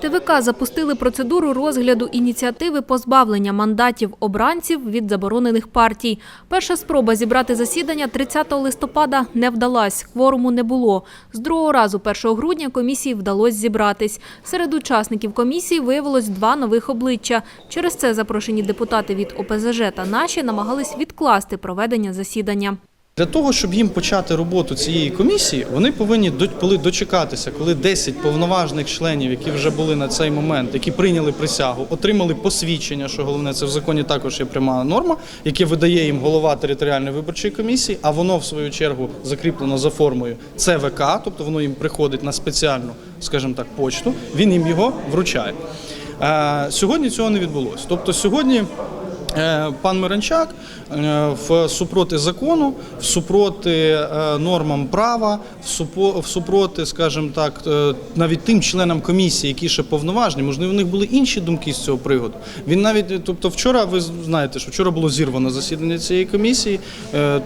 ТВК запустили процедуру розгляду ініціативи позбавлення мандатів обранців від заборонених партій. Перша спроба зібрати засідання 30 листопада не вдалась, кворуму не було. З другого разу 1 грудня комісії вдалося зібратись. Серед учасників комісії виявилось два нових обличчя. Через це запрошені депутати від ОПЗЖ та наші намагались відкласти проведення засідання. Для того, щоб їм почати роботу цієї комісії, вони повинні коли дочекатися, коли 10 повноважних членів, які вже були на цей момент, які прийняли присягу, отримали посвідчення, що головне, це в законі також є пряма норма, яке видає їм голова територіальної виборчої комісії, а воно в свою чергу закріплено за формою ЦВК, тобто воно їм приходить на спеціальну, скажімо так, почту. Він їм його вручає. Е, Сьогодні цього не відбулося. Тобто сьогодні. Е, Пан Миранчак е, в супроти закону, в супроти е, нормам права, в супроти, скажімо так, навіть тим членам комісії, які ще повноважні, можливо, у них були інші думки з цього приводу. Він навіть, тобто, вчора ви знаєте, що вчора було зірвано засідання цієї комісії,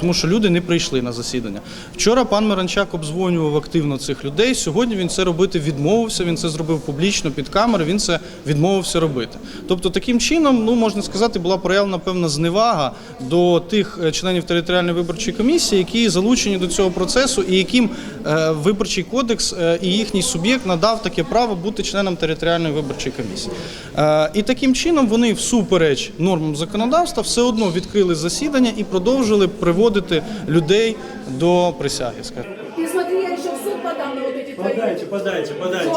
тому що люди не прийшли на засідання. Вчора пан Миранчак обдзвонював активно цих людей. Сьогодні він це робити відмовився. Він це зробив публічно під камери. Він це відмовився робити. Тобто, таким чином, ну можна сказати, була проявлена певна зневага до тих е, членів територіальної виборчої комісії, які залучені до цього процесу, і яким е, виборчий кодекс е, і їхній суб'єкт надав таке право бути членом територіальної виборчої комісії. І таким чином вони, всупереч нормам законодавства, все одно відкрили засідання і продовжили приводити людей до присяги. Подайте, подайте, подайте.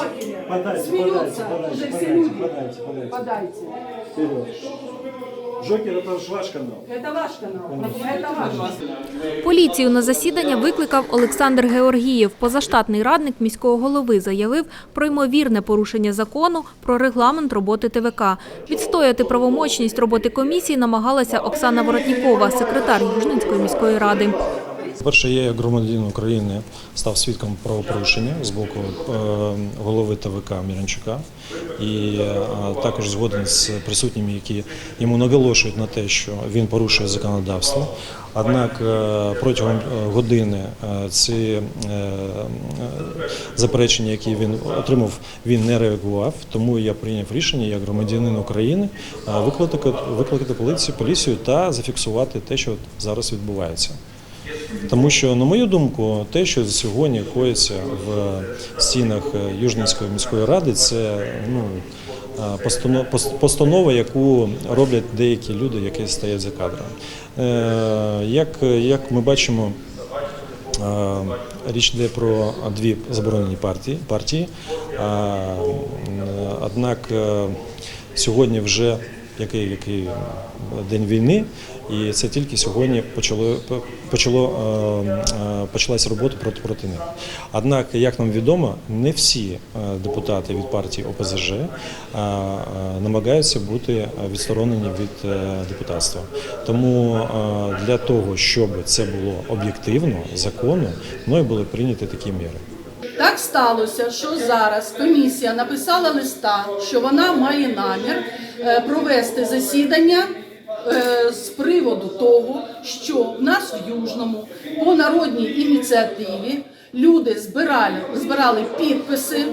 Подайте, подайте, подайте, подайте, подайте. Подайте. Вперед. Жокер это же ваш канал. Это ваш канал. Это ваш. Поліцію на засідання викликав Олександр Георгієв. Позаштатний радник міського голови заявив про ймовірне порушення закону про регламент роботи ТВК. Відстояти правомочність роботи комісії намагалася Оксана Воротнікова, секретар Южненської міської ради. Перше, я як громадянин України став свідком правопорушення з боку е, голови ТВК Міранчука і е, також згоден з присутніми, які йому наголошують на те, що він порушує законодавство. Однак е, протягом години ці заперечення, які він отримав, він не реагував. Тому я прийняв рішення як громадянин України викликати поліцію, поліцію та зафіксувати те, що зараз відбувається. Тому що, на мою думку, те, що сьогодні коїться в стінах е, Южненської міської ради, це ну, постанова, яку роблять деякі люди, які стоять за кадром. Е, Як, як ми бачимо, річ йде про дві заборонені партії. партії. Однак е, сьогодні вже який, який день війни, і це тільки сьогодні почало, почало, е, е, робота проти, проти них. Однак, як нам відомо, не всі е, депутати від партії ОПЗЖ е, е, намагаються бути відсторонені від е, депутатства. Тому е, для того, щоб це було об'єктивно, законно, мною були прийняті такі міри. Так сталося, що зараз комісія написала листа, що вона має намір е, провести засідання е, з приводу того, що в нас в Южному по народній ініціативі люди збирали, збирали підписи,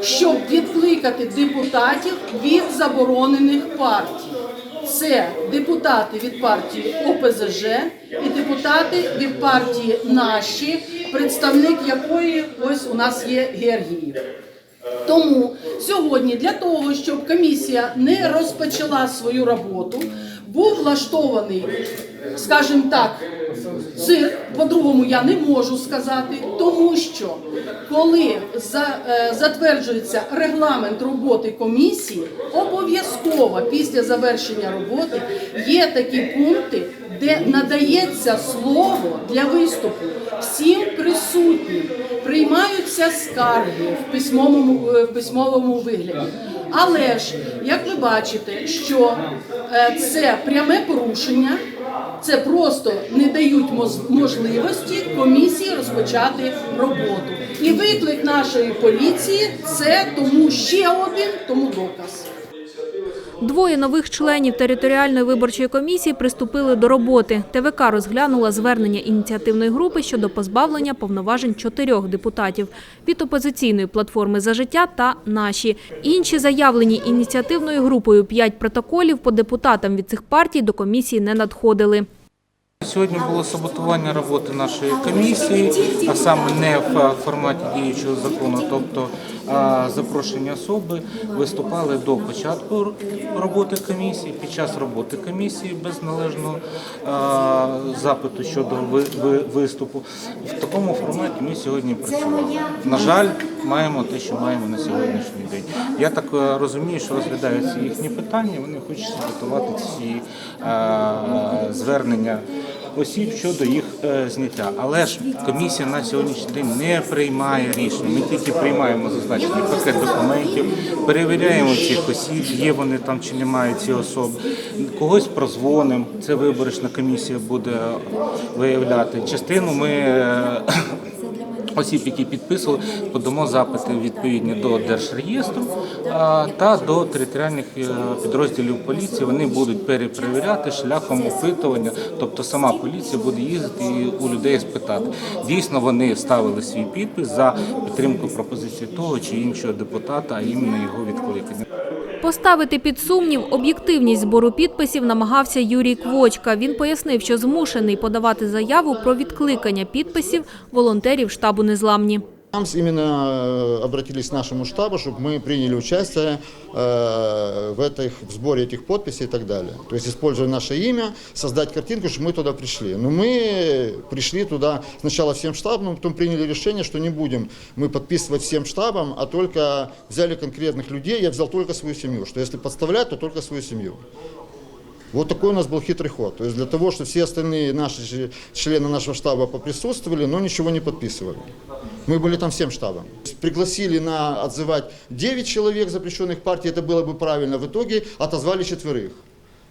щоб відкликати депутатів від заборонених партій. Це депутати від партії ОПЗЖ і депутати від партії Наші, представник якої ось у нас є Георгіїв. Тому сьогодні для того, щоб комісія не розпочала свою роботу, був влаштований, скажімо так, цирк, по-другому я не можу сказати, тому що коли е, затверджується регламент роботи комісії, обов'язково після завершення роботи є такі пункти, де надається слово для виступу всім присутнім, приймаються скарги в письмовому, е, в письмовому вигляді. Але ж, як ви бачите, що е, це пряме порушення, це просто не дають можливості комісії розпочати роботу. І виклик нашої поліції це тому ще один тому доказ. Двоє нових членів територіальної виборчої комісії приступили до роботи. ТВК розглянула звернення ініціативної групи щодо позбавлення повноважень чотирьох депутатів від опозиційної платформи за життя та наші. Інші заявлені ініціативною групою п'ять протоколів по депутатам від цих партій до комісії не надходили. Сьогодні було саботування роботи нашої комісії, а саме не в форматі діючого закону, тобто а, запрошені особи виступали до початку роботи комісії, під час роботи комісії без належного запиту щодо ви- ви- виступу. В такому форматі ми сьогодні працювали. На жаль, маємо те, що маємо на сьогоднішній день. Я так е, розумію, що розглядаються їхні питання. Вони хочуть саботувати ці звернення осіб щодо їх е, зняття. Але ж комісія на сьогоднішній день не приймає рішення. Ми тільки приймаємо зазначений пакет документів, перевіряємо цих осіб, є вони там чи немає ці особи. Когось прозвонимо. Це виборочна комісія буде виявляти. Частину ми. е, Осіб, які підписували, подамо запити відповідні до Держреєстру та до територіальних е, підрозділів поліції. Вони будуть перепровіряти шляхом опитування. Тобто сама поліція буде їздити і у людей спитати. Дійсно, вони ставили свій підпис за підтримку пропозиції того чи іншого депутата, а іменно його відкликання. Поставити під сумнів об'єктивність збору підписів намагався Юрій Квочка. Він пояснив, що змушений подавати заяву про відкликання підписів волонтерів штабу «Незламні». Нам именно э, обратились к нашему штабу, чтобы мы приняли участие э, в, этих, в сборе этих подписей и так далее. То есть, используя наше имя, создать картинку, что мы туда пришли. Но мы пришли туда сначала всем штабом, потом приняли решение, что не будем мы подписывать всем штабом, а только взяли конкретных людей. Я взял только свою семью, что если подставлять, то только свою семью. Вот такой у нас был хитрый ход. То есть для того, чтобы все остальные наши члены нашего штаба поприсутствовали, но ничего не подписывали. Мы были там всем штабом. Пригласили на отзывать 9 человек запрещенных партий, это было бы правильно. В итоге отозвали четверых.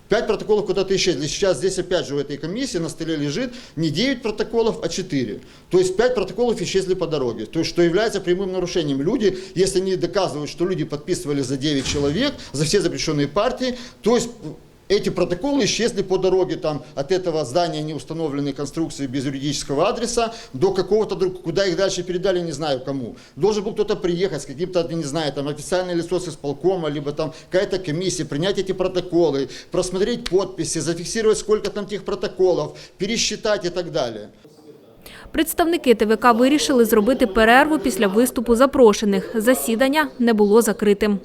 Пять протоколов куда-то исчезли. Сейчас здесь опять же в этой комиссии на столе лежит не 9 протоколов, а 4. То есть 5 протоколов исчезли по дороге. То есть что является прямым нарушением. Люди, если они доказывают, что люди подписывали за 9 человек, за все запрещенные партии, то есть эти протоколы исчезли по дороге там, от этого здания неустановленной конструкции без юридического адреса до какого-то друг, куда их дальше передали, не знаю кому. Должен был кто-то приехать с каким-то, я не знаю, там официальное лицо с исполкома, либо там какая-то комиссия, принять эти протоколы, просмотреть подписи, зафиксировать сколько там тех протоколов, пересчитать и так далее. Представники ТВК вирішили зробити перерву після виступу запрошених. Засідання не було закритим.